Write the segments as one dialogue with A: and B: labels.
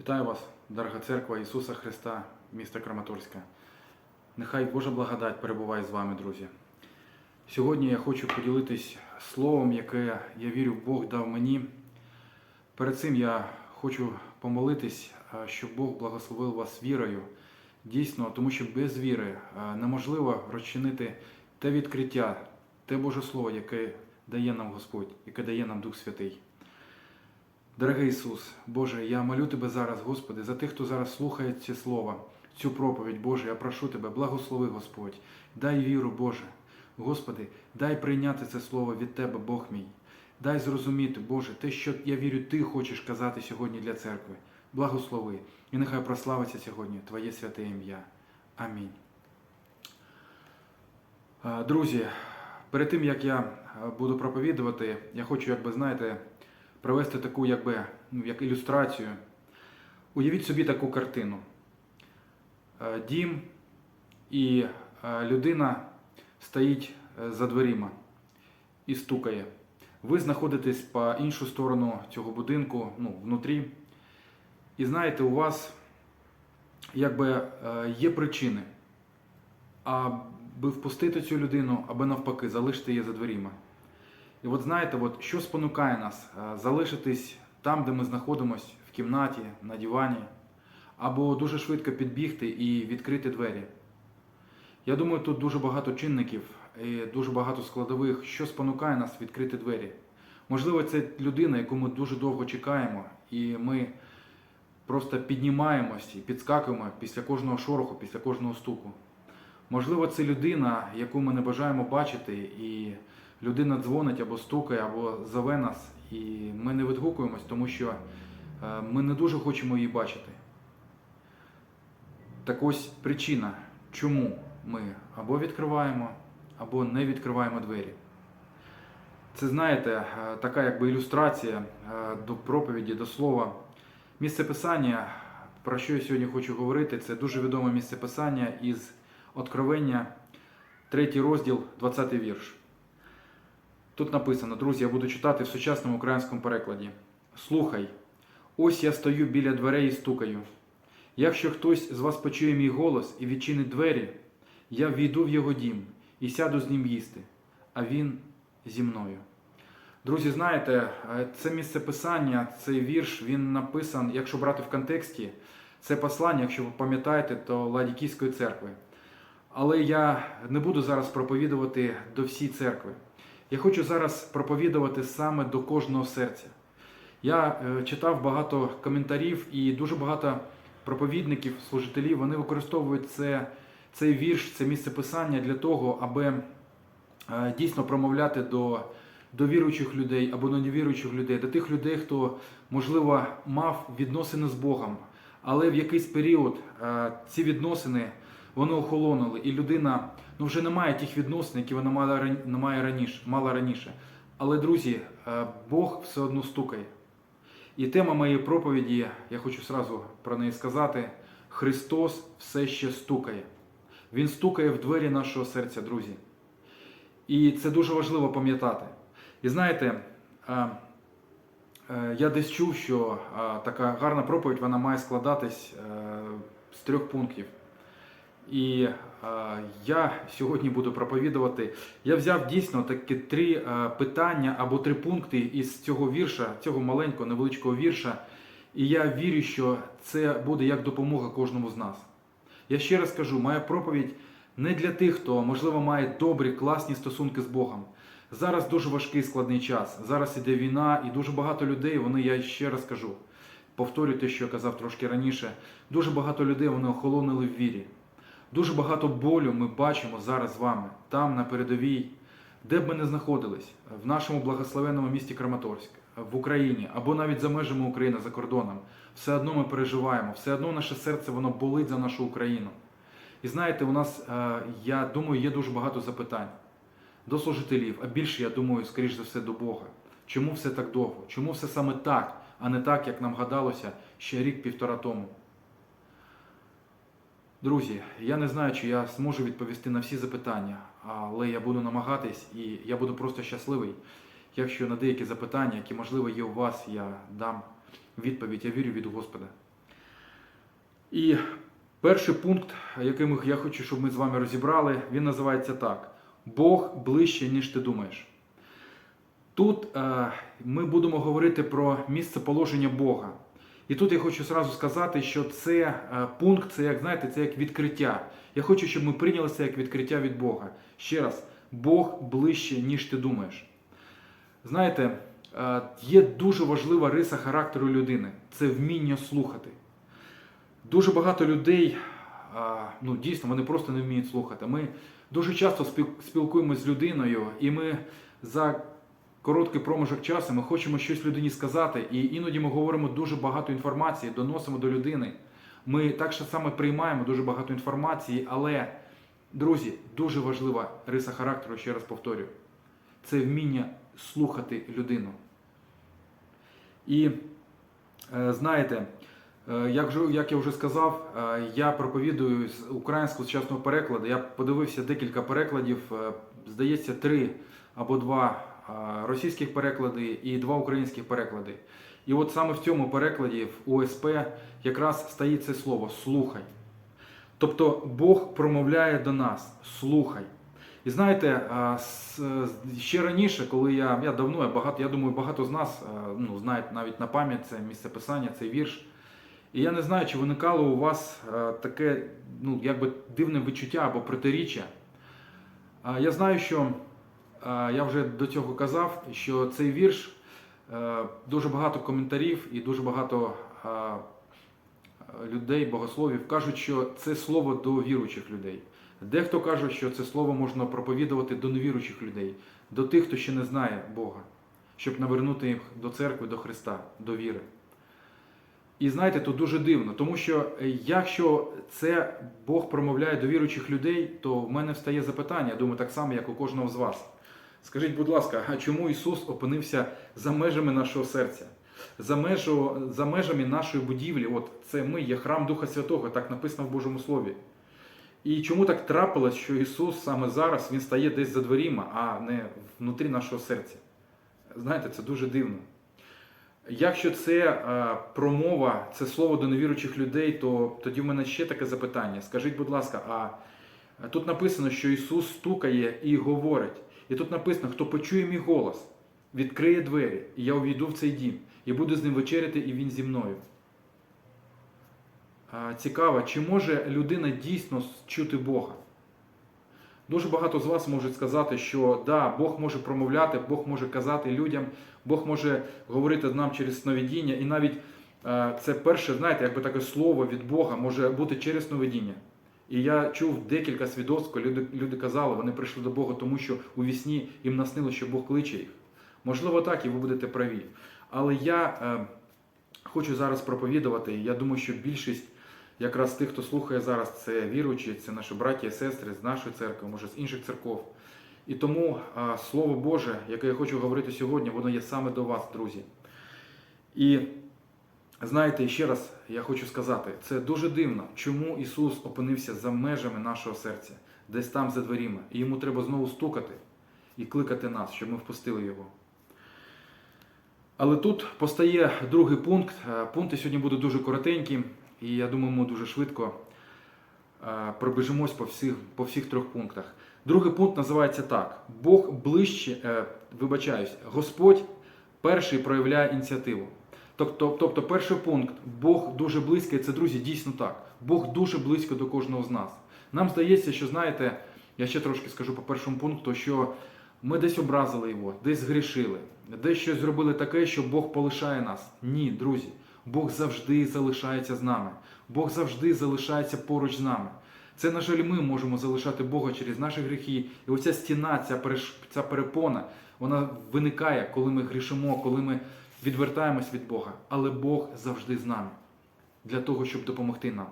A: Вітаю вас, дорога церква Ісуса Христа, міста Краматорська. Нехай Божа благодать перебуває з вами, друзі. Сьогодні я хочу поділитись словом, яке я вірю, Бог дав мені. Перед цим я хочу помолитись, щоб Бог благословив вас вірою. Дійсно, тому що без віри неможливо розчинити те відкриття, те Боже Слово, яке дає нам Господь, яке дає нам Дух Святий. Дорогий Ісус, Боже, я молю Тебе зараз, Господи, за тих, хто зараз слухає ці слова, цю проповідь, Боже, я прошу Тебе, благослови, Господь, дай віру, Боже. Господи, дай прийняти це слово від Тебе, Бог мій. Дай зрозуміти, Боже, те, що я вірю, Ти хочеш казати сьогодні для церкви. Благослови. І нехай прославиться сьогодні Твоє святе ім'я. Амінь. Друзі, перед тим як я буду проповідувати, я хочу, як би знаєте, провести таку, якби, ну, як ілюстрацію. Уявіть собі таку картину. Е, Дім і е, людина стоїть е, за дверима і стукає. Ви знаходитесь по іншу сторону цього будинку, ну, внутрі. І знаєте, у вас якби є причини, аби впустити цю людину, аби навпаки залишити її за дверима. І от знаєте, от що спонукає нас е, залишитись там, де ми знаходимося, в кімнаті, на дивані, або дуже швидко підбігти і відкрити двері. Я думаю, тут дуже багато чинників і дуже багато складових, що спонукає нас відкрити двері. Можливо, це людина, яку ми дуже довго чекаємо, і ми просто піднімаємось і підскакуємо після кожного шороху, після кожного стуку. Можливо, це людина, яку ми не бажаємо бачити, і людина дзвонить або стукає, або зове нас, і ми не відгукуємось, тому що е, ми не дуже хочемо її бачити. Так ось причина, чому ми або відкриваємо, або не відкриваємо двері. Це, знаєте, е, така якби ілюстрація е, до проповіді, до слова. Місце писання, про що я сьогодні хочу говорити, це дуже відоме місце писання із Откровення, 3 розділ, 20 вірш. Тут написано, друзі, я буду читати в сучасному українському перекладі. Слухай, ось я стою біля дверей і стукаю. Якщо хтось з вас почує мій голос і відчинить двері, я війду в його дім і сяду з ним їсти, а він зі мною. Друзі, знаєте, це місце писання, цей вірш, він написан, якщо брати в контексті, це послання, якщо ви пам'ятаєте, то Ладікійської церкви. Але я не буду зараз проповідувати до всієї церкви. Я хочу зараз проповідувати саме до кожного серця. Я е, читав багато коментарів і дуже багато проповідників, служителів, вони використовують це, цей вірш, це місце писання для того, аби е, дійсно промовляти до, до віруючих людей або до невіруючих людей, до тих людей, хто, можливо, мав відносини з Богом, але в якийсь період е, ці відносини вони охолонули, і людина ну, вже не має тих відносин, які вона мала, має раніше, мала раніше. Але, друзі, е, Бог все одно стукає. І тема моєї проповіді, я хочу сразу про неї сказати: Христос все ще стукає. Він стукає в двері нашого серця, друзі. І це дуже важливо пам'ятати. І знаєте, е, е, я десь чув, що така гарна проповідь вона має складатись з трьох пунктів. І е, я сьогодні буду проповідувати. Я взяв дійсно такі три е, питання або три пункти із цього вірша, цього маленького невеличкого вірша. І я вірю, що це буде як допомога кожному з нас. Я ще раз кажу, моя проповідь не для тих, хто, можливо, має добрі, класні стосунки з Богом. Зараз дуже важкий складний час. Зараз іде війна, і дуже багато людей, вони, я ще раз кажу, повторюю те, що я казав трошки раніше, дуже багато людей вони охолонули в вірі. Дуже багато болю ми бачимо зараз з вами, там, на передовій, де б ми не знаходились, в нашому благословенному місті Краматорськ, в Україні або навіть за межами України, за кордоном. Все одно ми переживаємо, все одно наше серце воно болить за нашу Україну. І знаєте, у нас, е, я думаю, є дуже багато запитань до служителів, а більше, я думаю, скоріш за все, до Бога. Чому все так довго? Чому все саме так, а не так, як нам гадалося ще рік-півтора тому? Друзі, я не знаю, чи я зможу відповісти на всі запитання, але я буду намагатись і я буду просто щасливий, якщо на деякі запитання, які можливо є у вас, я дам відповідь, я вірю від Господа. І перший пункт, який я хочу, щоб ми з вами розібрали, він називається так: Бог ближче, ніж ти думаєш. Тут е, ми будемо говорити про місце положення Бога. І тут я хочу зразу сказати, що це е, пункт, це як знаєте, це як відкриття. Я хочу, щоб ми прийняли це як відкриття від Бога. Ще раз, Бог ближче, ніж ти думаєш. Знаєте, е, є дуже важлива риса характеру людини це вміння слухати. Дуже багато людей, ну дійсно, вони просто не вміють слухати. Ми дуже часто спілкуємося з людиною, і ми за короткий проміжок часу ми хочемо щось людині сказати, і іноді ми говоримо дуже багато інформації, доносимо до людини. Ми так же саме приймаємо дуже багато інформації, але, друзі, дуже важлива риса характеру, ще раз повторюю, це вміння слухати людину. І е, знаєте, е, як, я вже сказав, е, я проповідую з українського сучасного перекладу. Я подивився декілька перекладів, здається, три або два російських переклади і два українських переклади. І от саме в цьому перекладі, в ОСП, якраз стоїть це слово слухай. Тобто Бог промовляє до нас, слухай. І знаєте, ще раніше, коли я, я давно, я багато, я думаю, багато з нас ну, знають навіть на пам'ять це місце писання, цей вірш. І я не знаю, чи виникало у вас таке ну, якби дивне відчуття або протиріччя. Я знаю, що я вже до цього казав, що цей вірш е, дуже багато коментарів і дуже багато людей, богословів кажуть, що це слово до віруючих людей. Дехто каже, що це слово можна проповідувати до невіруючих людей, до тих, хто ще не знає Бога, щоб навернути їх до церкви, до Христа, до віри. І знаєте, тут дуже дивно, тому що е, якщо це Бог промовляє до віруючих людей, то в мене встає запитання, я думаю, так само, як у кожного з вас. Скажіть, будь ласка, а чому Ісус опинився за межами нашого серця? За, межу, за межами нашої будівлі, от це ми є храм Духа Святого, так написано в Божому Слові. І чому так трапилось, що Ісус саме зараз Він стає десь за дверима, а не внутрі нашого серця? Знаєте, це дуже дивно. Якщо це е, промова, це слово до невіруючих людей, то тоді в мене ще таке запитання. Скажіть, будь ласка, а тут написано, що Ісус стукає і говорить. І тут написано, хто почує мій голос, відкриє двері, і я увійду в цей дім, і буду з ним вечеряти, і він зі мною. Цікаво, чи може людина дійсно чути Бога? Дуже багато з вас можуть сказати, що да, Бог може промовляти, Бог може казати людям, Бог може говорити нам через сновидіння, і навіть е, це перше, знаєте, якби таке слово від Бога може бути через сновидіння. І я чув декілька свідоцтв, коли люди, люди казали, вони прийшли до Бога, тому що у вісні їм наснило, що Бог кличе їх. Можливо, так, і ви будете праві. Але я е, хочу зараз проповідувати. Я думаю, що більшість якраз тих, хто слухає зараз, це віруючі, це наші браті і сестри з нашої церкви, може з інших церков. І тому а, Слово Боже, яке я хочу говорити сьогодні, воно є саме до вас, друзі. І знаєте, ще раз я хочу сказати, це дуже дивно, чому Ісус опинився за межами нашого серця, десь там за дверима. І йому треба знову стукати і кликати нас, щоб ми впустили Його. Але тут постає другий пункт. Е, Пункти сьогодні будуть дуже коротенькі, і я думаю, ми дуже швидко е, пробіжимось по всіх, по всіх трьох пунктах. Другий пункт називається так: Бог ближче, е, вибачаюсь, Господь перший проявляє ініціативу. Тобто, тобто, перший пункт Бог дуже близький, це друзі, дійсно так. Бог дуже близько до кожного з нас. Нам здається, що знаєте, я ще трошки скажу по першому пункту, що ми десь образили його, десь згрішили, десь щось зробили таке, що Бог полишає нас. Ні, друзі, Бог завжди залишається з нами. Бог завжди залишається поруч з нами. Це, на жаль, ми можемо залишати Бога через наші гріхи. І оця стіна, ця перепона, вона виникає, коли ми грішимо, коли ми відвертаємось від Бога. Але Бог завжди з нами для того, щоб допомогти нам,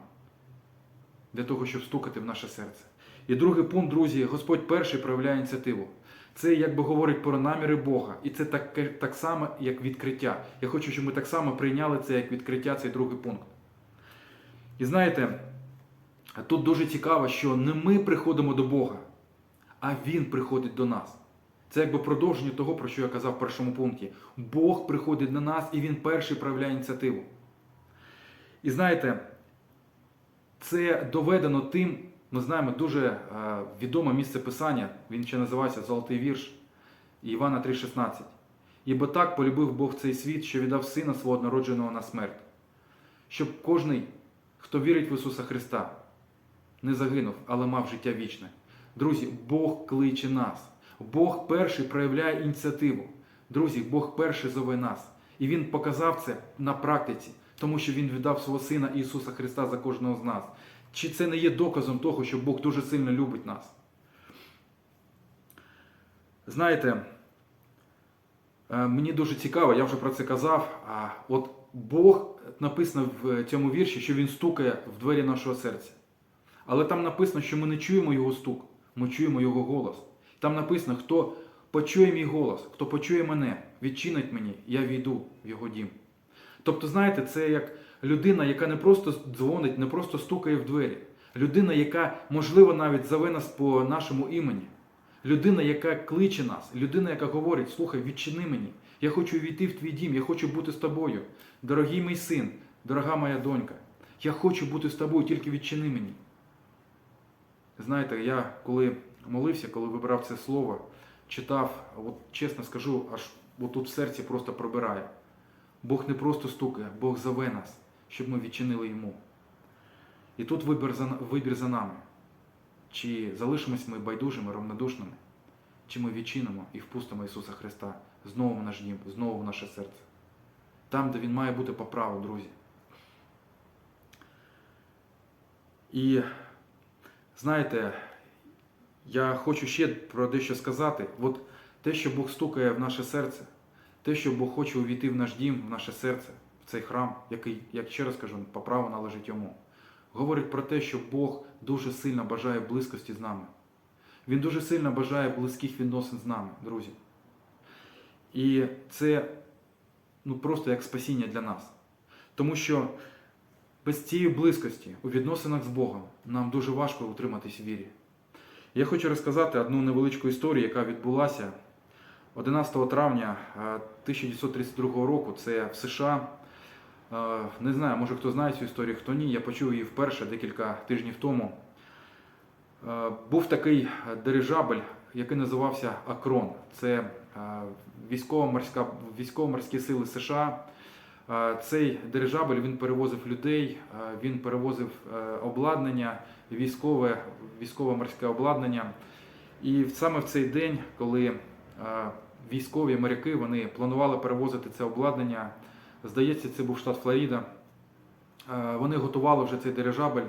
A: для того, щоб стукати в наше серце. І другий пункт, друзі, Господь перший проявляє ініціативу. Це якби говорить про наміри Бога. І це так, так само, як відкриття. Я хочу, щоб ми так само прийняли це як відкриття, цей другий пункт. І знаєте, тут дуже цікаво, що не ми приходимо до Бога, а Він приходить до нас. Це якби продовження того, про що я казав в першому пункті. Бог приходить до нас і Він перший проявляє ініціативу. І знаєте, Це доведено тим, ми знаємо дуже е, відоме місце писання, він ще називається Золотий вірш Івана 3,16. Ібо так полюбив Бог цей світ, що віддав Сина свого однородженого на смерть, щоб кожний, хто вірить в Ісуса Христа, не загинув, але мав життя вічне. Друзі, Бог кличе нас. Бог перший проявляє ініціативу. Друзі, Бог перший зове нас. І Він показав це на практиці, тому що Він віддав свого Сина Ісуса Христа за кожного з нас. Чи це не є доказом того, що Бог дуже сильно любить нас? Знаєте, е, мені дуже цікаво, я вже про це казав. А от Бог написано в цьому вірші, що Він стукає в двері нашого серця. Але там написано, що ми не чуємо його стук, ми чуємо його голос. Там написано, хто почує мій голос, хто почує мене, відчинить мені, я війду в його дім. Тобто, знаєте, це як людина, яка не просто дзвонить, не просто стукає в двері. Людина, яка, можливо, навіть зове нас по нашому імені. Людина, яка кличе нас, людина, яка говорить: слухай, відчини мені, я хочу війти в твій дім, я хочу бути з тобою. Дорогий мій син, дорога моя донька, я хочу бути з тобою, тільки відчини мені. Знаєте, я коли молився, коли вибирав це слово, читав, от чесно скажу, аж отут в серці просто пробирає. Бог не просто стукає, Бог зове нас, щоб ми відчинили йому. І тут вибір за, вибір за нами. Чи залишимось ми байдужими, равнодушними, чи ми відчинимо і впустимо Ісуса Христа знову в наш дім, знову в наше серце. Там, де Він має бути по праву, друзі. І знаєте, я хочу ще про дещо сказати. От те, що Бог стукає в наше серце, те, що Бог хоче увійти в наш дім, в наше серце, в цей храм, який, як ще раз кажу, по праву належить йому, говорить про те, що Бог дуже сильно бажає близькості з нами. Він дуже сильно бажає близьких відносин з нами, друзі. І це ну, просто як спасіння для нас. Тому що без цієї близькості у відносинах з Богом нам дуже важко утриматись в вірі. Я хочу розказати одну невеличку історію, яка відбулася 11 травня е, 1932 року. Це в США. Е, Не знаю, може хто знає цю історію, хто ні. Я почув її вперше декілька тижнів тому. Е, Був такий дирижабель, який називався Акрон. Це е, військово-морська, військово-морські сили США. Е, Цей дирижабель він перевозив людей, е, він перевозив е, обладнання, військове, військово-морське обладнання. І саме в цей день, коли е, військові моряки вони планували перевозити це обладнання, здається, це був штат Флорида, е, вони готували вже цей дирижабель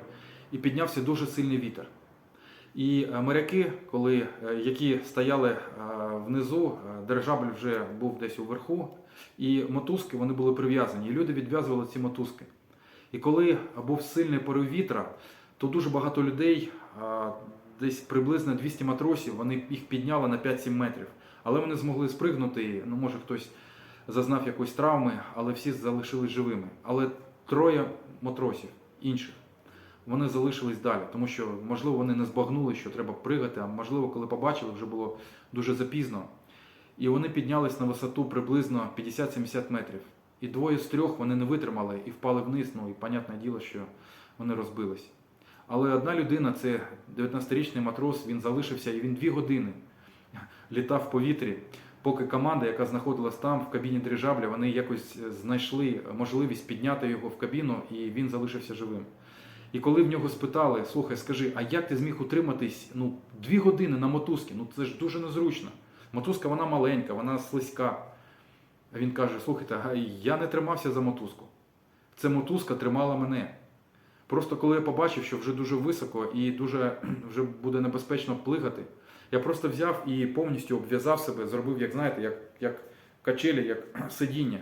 A: і піднявся дуже сильний вітер. І е, моряки, коли, які стояли внизу, дирижабель вже був десь уверху, і мотузки вони були прив'язані, і люди відв'язували ці мотузки. І коли був сильний порив вітра, то дуже багато людей, десь приблизно 200 матросів, вони їх підняли на 5-7 метрів. Але вони змогли спригнути, ну може хтось зазнав якоїсь травми, але всі залишились живими. Але троє матросів інших. Вони залишились далі, тому що, можливо, вони не збагнули, що треба пригати, а можливо, коли побачили, вже було дуже запізно. І вони піднялись на висоту приблизно 50-70 метрів. І двоє з трьох вони не витримали і впали вниз. Ну і понятне діло, що вони розбились. Але одна людина, це 19-річний матрос, він залишився і він дві години літав в повітрі, поки команда, яка знаходилась там в кабіні дирижабля, вони якось знайшли можливість підняти його в кабіну, і він залишився живим. І коли в нього спитали, слухай, скажи, а як ти зміг утриматись ну, дві години на мотузці? Ну це ж дуже незручно. Мотузка вона маленька, вона слизька. Він каже: слухайте, я не тримався за мотузку. Це мотузка тримала мене. Просто коли я побачив, що вже дуже високо і дуже вже буде небезпечно плигати, я просто взяв і повністю обв'язав себе, зробив, як знаєте, як, як качелі, як сидіння.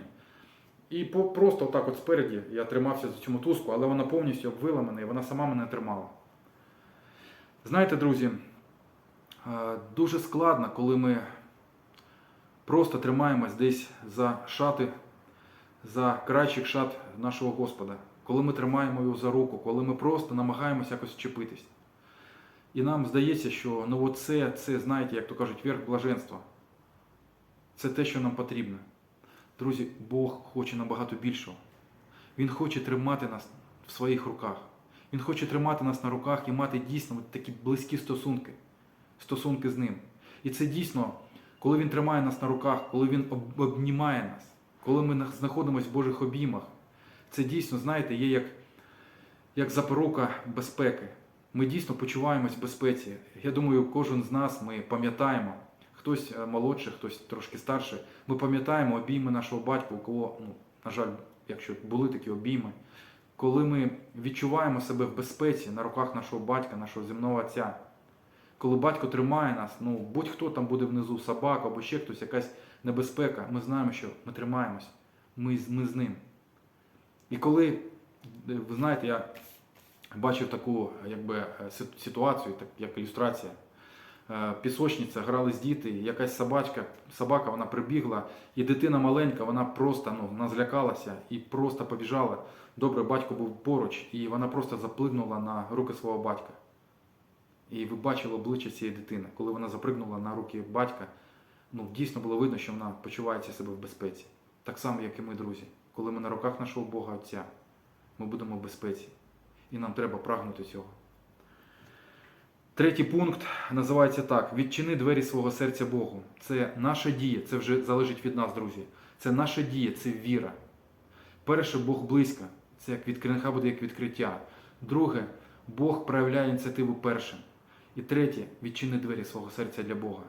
A: І по, просто отак от спереді я тримався за цю мотузку, але вона повністю обвила мене і вона сама мене тримала. Знаєте, друзі, е, дуже складно, коли ми просто тримаємось десь за шати, за крайчих шат нашого Господа, коли ми тримаємо його за руку, коли ми просто намагаємося якось вчепитись. І нам здається, що ну от це, це, знаєте, як то кажуть, верх блаженства. Це те, що нам потрібно. Друзі, Бог хоче набагато більшого. Він хоче тримати нас в своїх руках. Він хоче тримати нас на руках і мати дійсно такі близькі стосунки, стосунки з ним. І це дійсно, коли він тримає нас на руках, коли він обнімає нас, коли ми знаходимося в Божих обіймах, це дійсно, знаєте, є як, як запорука безпеки. Ми дійсно почуваємось в безпеці. Я думаю, кожен з нас ми пам'ятаємо, хтось е, молодший, хтось трошки старший. Ми пам'ятаємо обійми нашого батька, у кого, ну, на жаль, якщо були такі обійми, коли ми відчуваємо себе в безпеці на руках нашого батька, нашого земного отця. Коли батько тримає нас, ну будь-хто там буде внизу, собака або ще хтось, якась небезпека, ми знаємо, що ми тримаємось, ми, ми з ним. І коли, е, ви знаєте, я бачив таку якби, е, ситуацію, так, як ілюстрація. Е, Пісочниця, грались діти, якась собачка, собака вона прибігла, і дитина маленька, вона просто ну, вона злякалася і просто побіжала. Добре, батько був поруч, і вона просто заплигнула на руки свого батька. І ви бачили обличчя цієї дитини, коли вона запригнула на руки батька, ну дійсно було видно, що вона почувається себе в безпеці. Так само, як і ми, друзі. Коли ми на руках нашого Бога Отця, ми будемо в безпеці. І нам треба прагнути цього. Третій пункт називається так: відчини двері свого серця Богу. Це наша дія, це вже залежить від нас, друзі. Це наша дія, це віра. Перше, Бог близько. Це як нехай буде як відкриття. Друге, Бог проявляє ініціативу першим. І третє, відчини двері свого серця для Бога.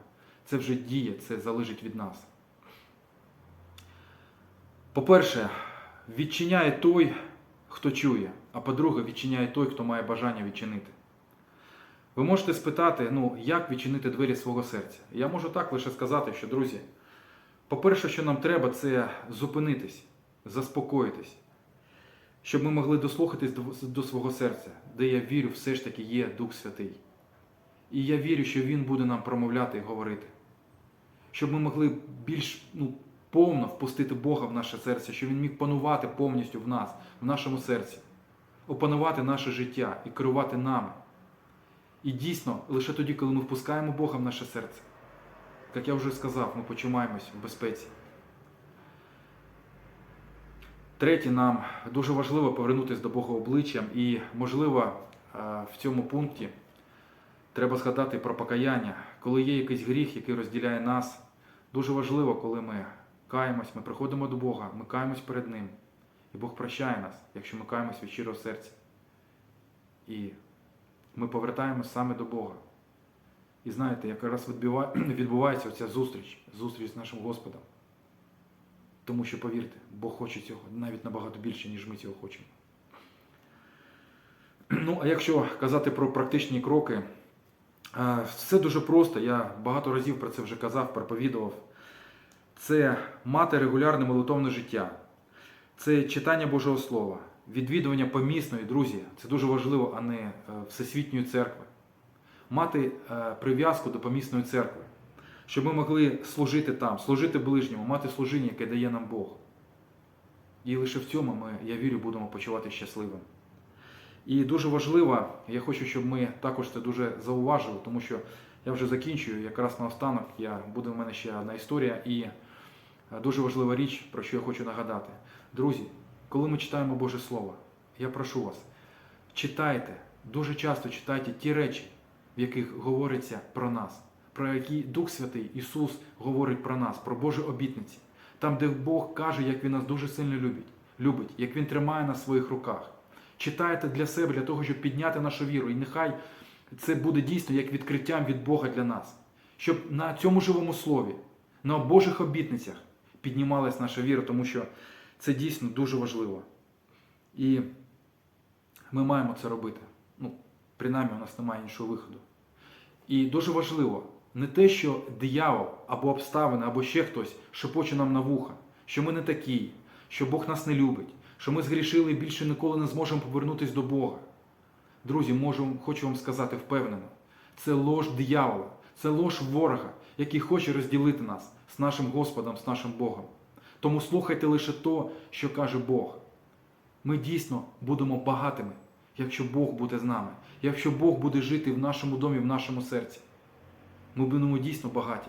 A: Це вже діє, це залежить від нас. По-перше, відчиняє той, хто чує. А по-друге, відчиняє той, хто має бажання відчинити. Ви можете спитати, ну, як відчинити двері свого серця. Я можу так лише сказати, що, друзі, по-перше, що нам треба, це зупинитись, заспокоїтись, щоб ми могли дослухатись до, свого серця, де я вірю, все ж таки є Дух Святий. І я вірю, що Він буде нам промовляти і говорити. Щоб ми могли більш ну, повно впустити Бога в наше серце, щоб Він міг панувати повністю в нас, в нашому серці, опанувати наше життя і керувати нами. І дійсно, лише тоді, коли ми впускаємо Бога в наше серце, як я вже сказав, ми почуваємось в безпеці. Третє, нам дуже важливо повернутися до Бога обличчям, і, можливо, е, в цьому пункті треба згадати про покаяння. Коли є якийсь гріх, який розділяє нас, дуже важливо, коли ми каємось, ми приходимо до Бога, ми каємось перед Ним. І Бог прощає нас, якщо ми каємось від щирого серця. І ми повертаємось саме до Бога. І знаєте, якраз відбувається оця зустріч, зустріч з нашим Господом. Тому що, повірте, Бог хоче цього навіть набагато більше, ніж ми цього хочемо. Ну, а якщо казати про практичні кроки, е, все дуже просто. Я багато разів про це вже казав, проповідував. Це мати регулярне молитовне життя, це читання Божого Слова, відвідування помісної, друзі, це дуже важливо, а не е, Всесвітньої церкви. Мати е, прив'язку до помісної церкви, щоб ми могли служити там, служити ближньому, мати служіння, яке дає нам Бог. І лише в цьому ми, я вірю, будемо почувати щасливим. І дуже важливо, я хочу, щоб ми також це дуже зауважили, тому що я вже закінчую, якраз наостанок я, буде в мене ще одна історія, і дуже важлива річ, про що я хочу нагадати. Друзі, коли ми читаємо Боже Слово, я прошу вас, читайте, дуже часто читайте ті речі, в яких говориться про нас, про які Дух Святий Ісус говорить про нас, про Божі обітниці. Там, де Бог каже, як Він нас дуже сильно любить, любить, як Він тримає нас в своїх руках. Читайте для себе, для того, щоб підняти нашу віру. І нехай це буде дійсно як відкриттям від Бога для нас. Щоб на цьому живому слові, на Божих обітницях піднімалась наша віра, тому що це дійсно дуже важливо. І ми маємо це робити. Ну, принаймні, у нас немає іншого виходу. І дуже важливо не те, що диявол або обставини, або ще хтось шепоче нам на вуха, що ми не такі, що Бог нас не любить, що ми згрішили і більше ніколи не зможемо повернутися до Бога. Друзі, можу, хочу вам сказати впевнено, це лож диявола, це лож ворога, який хоче розділити нас з нашим Господом, з нашим Богом. Тому слухайте лише то, що каже Бог. Ми дійсно будемо багатими, якщо Бог буде з нами, якщо Бог буде жити в нашому домі, в нашому серці. Ми будемо дійсно багаті,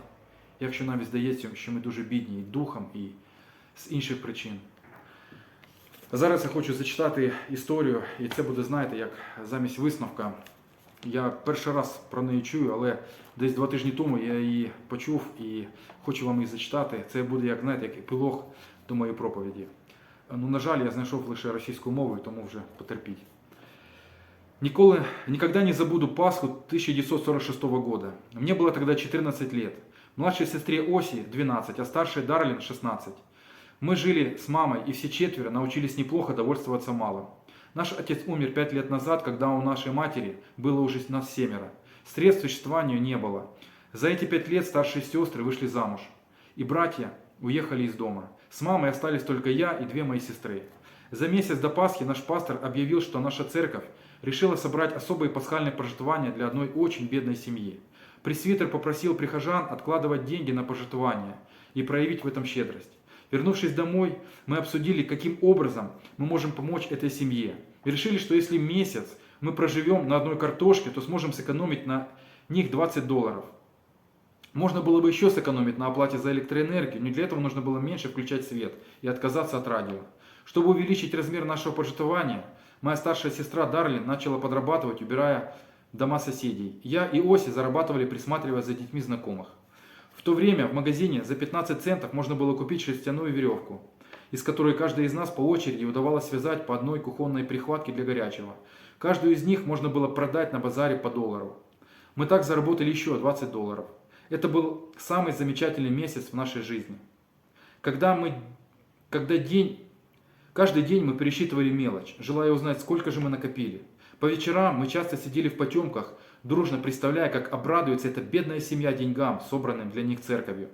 A: якщо навіть здається, що ми дуже бідні і духом, і з інших причин. Зараз я хочу зачитати історію, і це буде, знаєте, як замість висновка. Я перший раз про неї чую, але десь два тижні тому я її почув і хочу вам її зачитати. Це буде як знаєте, як епілог до моєї проповіді. Ну, на жаль, я знайшов лише російською мовою, тому вже потерпіть. Николи, никогда не забуду Пасху 1946 года. Мне было тогда 14 лет. Младшей сестре Оси 12, а старшей Дарлин 16. Мы жили с мамой и все четверо научились неплохо довольствоваться малым. Наш отец умер пять лет назад, когда у нашей матери было уже нас семеро. Средств к существованию не было. За эти пять лет старшие сестры вышли замуж. И братья уехали из дома. С мамой остались только я и две мои сестры. За месяц до Пасхи наш пастор объявил, что наша церковь решила собрать особые пасхальные пожертвования для одной очень бедной семьи. Пресвитер попросил прихожан откладывать деньги на пожертвования и проявить в этом щедрость. Вернувшись домой, мы обсудили, каким образом мы можем помочь этой семье. И решили, что если месяц мы проживем на одной картошке, то сможем сэкономить на них 20 долларов. Можно было бы еще сэкономить на оплате за электроэнергию, но для этого нужно было меньше включать свет и отказаться от радио. Чтобы увеличить размер нашего пожертвования, моя старшая сестра Дарлин начала подрабатывать, убирая дома соседей. Я и Оси зарабатывали, присматривая за детьми знакомых. В то время в магазине за 15 центов можно было купить шерстяную веревку, из которой каждой из нас по очереди удавалось связать по одной кухонной прихватке для горячего. Каждую из них можно было продать на базаре по доллару. Мы так заработали еще 20 долларов. Это был самый замечательный месяц в нашей жизни. Когда мы, когда день, каждый день мы пересчитывали мелочь, желая узнать, сколько же мы накопили. По вечерам мы часто сидели в потемках, дружно представляя, как обрадуется эта бедная семья деньгам, собранным для них церковью.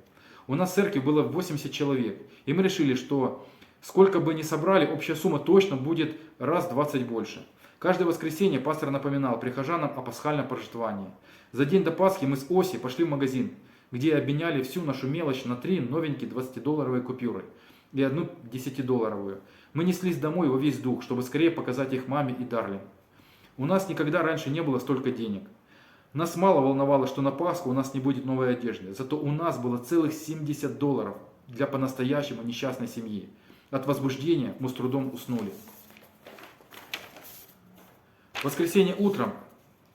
A: У нас в церкви было 80 человек, и мы решили, что сколько бы ни собрали, общая сумма точно будет раз 20 больше. Каждое воскресенье пастор напоминал прихожанам о пасхальном пожертвовании. За день до Пасхи мы с Оси пошли в магазин, где обменяли всю нашу мелочь на три новенькие 20-долларовые купюры и одну 10-долларовую. Мы неслись домой во весь дух, чтобы скорее показать их маме и Дарлин. У нас никогда раньше не было столько денег. Нас мало волновало, что на Пасху у нас не будет новой одежды. Зато у нас было целых 70 долларов для по-настоящему несчастной семьи. От возбуждения мы с трудом уснули. В воскресенье утром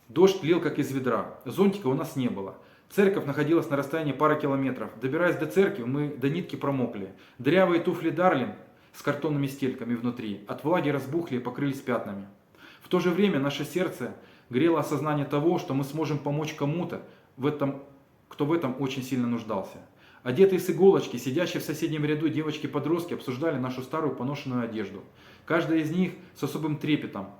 A: дождь лил как из ведра. Зонтика у нас не было. Церковь находилась на расстоянии пары километров. Добираясь до церкви, мы до нитки промокли. Дырявые туфли Дарлин с картонными стельками внутри от влаги разбухли и покрылись пятнами. В то же время наше сердце грело осознание того, что мы сможем помочь кому-то, в этом, кто в этом очень сильно нуждался. Одетые с иголочки, сидящие в соседнем ряду девочки-подростки обсуждали нашу старую поношенную одежду. Каждая из них с особым трепетом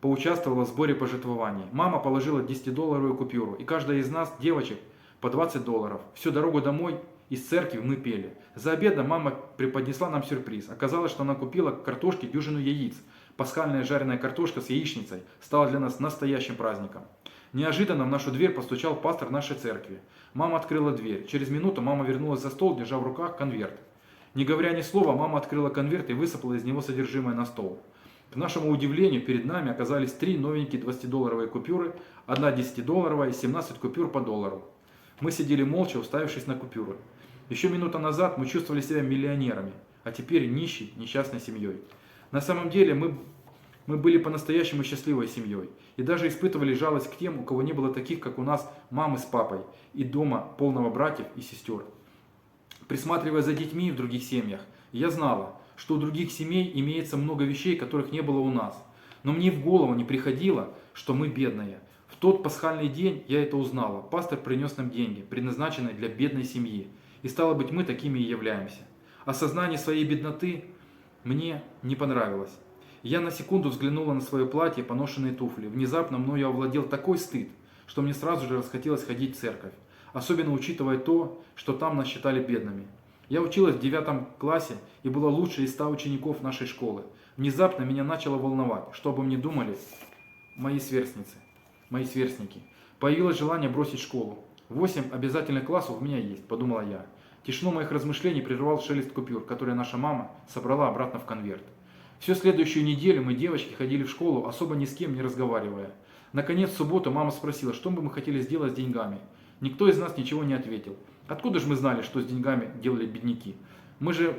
A: поучаствовала в сборе пожертвований. Мама положила 10-долларовую купюру, и каждая из нас, девочек, по 20 долларов. Всю дорогу домой из церкви мы пели. За обедом мама преподнесла нам сюрприз. Оказалось, что она купила картошки дюжину яиц. Пасхальная жареная картошка с яичницей стала для нас настоящим праздником. Неожиданно в нашу дверь постучал пастор нашей церкви. Мама открыла дверь. Через минуту мама вернулась за стол, держа в руках конверт. Не говоря ни слова, мама открыла конверт и высыпала из него содержимое на стол. К нашему удивлению, перед нами оказались три новенькие 20-долларовые купюры, одна 10-долларовая и 17 купюр по доллару. Мы сидели молча, уставившись на купюры. Еще минута назад мы чувствовали себя миллионерами, а теперь нищей, несчастной семьей. На самом деле мы, мы были по-настоящему счастливой семьей и даже испытывали жалость к тем, у кого не было таких, как у нас, мамы с папой и дома полного братьев и сестер. Присматривая за детьми в других семьях, я знала, что у других семей имеется много вещей, которых не было у нас. Но мне в голову не приходило, что мы бедные. В тот пасхальный день я это узнала. Пастор принес нам деньги, предназначенные для бедной семьи. И стало быть, мы такими и являемся. Осознание своей бедноты мне не понравилось. Я на секунду взглянула на свое платье, поношенные туфли. Внезапно мною овладел такой стыд, что мне сразу же расхотелось ходить в церковь. Особенно учитывая то, что там нас считали бедными. Я училась в девятом классе и была лучшей из ста учеников нашей школы. Внезапно меня начало волновать, что обо мне думали мои сверстницы, мои сверстники. Появилось желание бросить школу. Восемь обязательных классов у меня есть, подумала я. Тишину моих размышлений прервал шелест купюр, которые наша мама собрала обратно в конверт. Всю следующую неделю мы, девочки, ходили в школу, особо ни с кем не разговаривая. Наконец, в субботу мама спросила, что бы мы хотели сделать с деньгами. Никто из нас ничего не ответил. Откуда же мы знали, что с деньгами делали бедняки? Мы же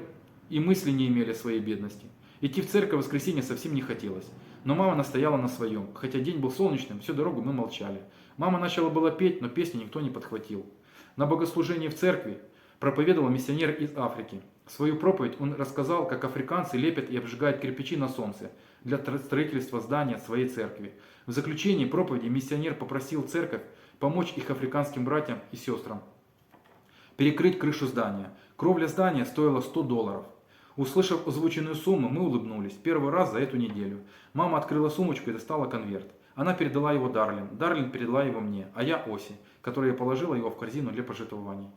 A: и мысли не имели своей бедности. Идти в церковь в воскресенье совсем не хотелось. Но мама настояла на своем. Хотя день был солнечным, всю дорогу мы молчали. Мама начала было петь, но песню никто не подхватил. На богослужении в церкви проповедовал миссионер из Африки. Свою проповедь он рассказал, как африканцы лепят и обжигают кирпичи на солнце для тр- строительства здания своей церкви. В заключении проповеди миссионер попросил церковь помочь их африканским братьям и сестрам перекрыть крышу здания. Кровля здания стоила 100 долларов. Услышав озвученную сумму, мы улыбнулись. Первый раз за эту неделю. Мама открыла сумочку и достала конверт. Она передала его Дарлин. Дарлин передала его мне, а я Оси, которая положила его в корзину для пожертвований.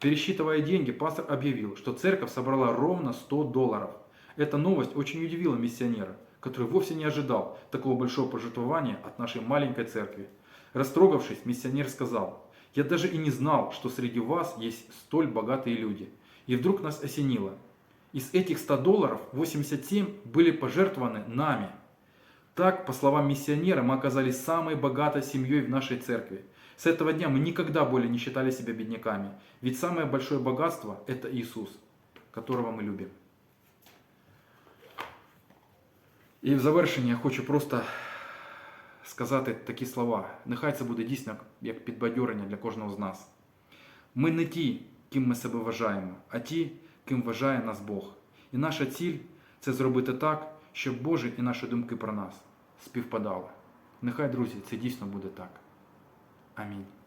A: Пересчитывая деньги, пастор объявил, что церковь собрала ровно 100 долларов. Эта новость очень удивила миссионера, который вовсе не ожидал такого большого пожертвования от нашей маленькой церкви. Растрогавшись, миссионер сказал, «Я даже и не знал, что среди вас есть столь богатые люди». И вдруг нас осенило. Из этих 100 долларов 87 были пожертвованы нами. Так, по словам миссионера, мы оказались самой богатой семьей в нашей церкви. С этого дня мы никогда более не считали себя бедняками. Ведь самое большое богатство – это Иисус, которого мы любим. І в завершення я хочу просто сказати такі слова. Нехай це буде дійсно як підбадьорення для кожного з нас. Ми не ті, ким ми себе вважаємо, а ті, ким вважає нас Бог. І наша ціль це зробити так, щоб Боже і наші думки про нас співпадали. Нехай, друзі, це дійсно буде так. Амінь.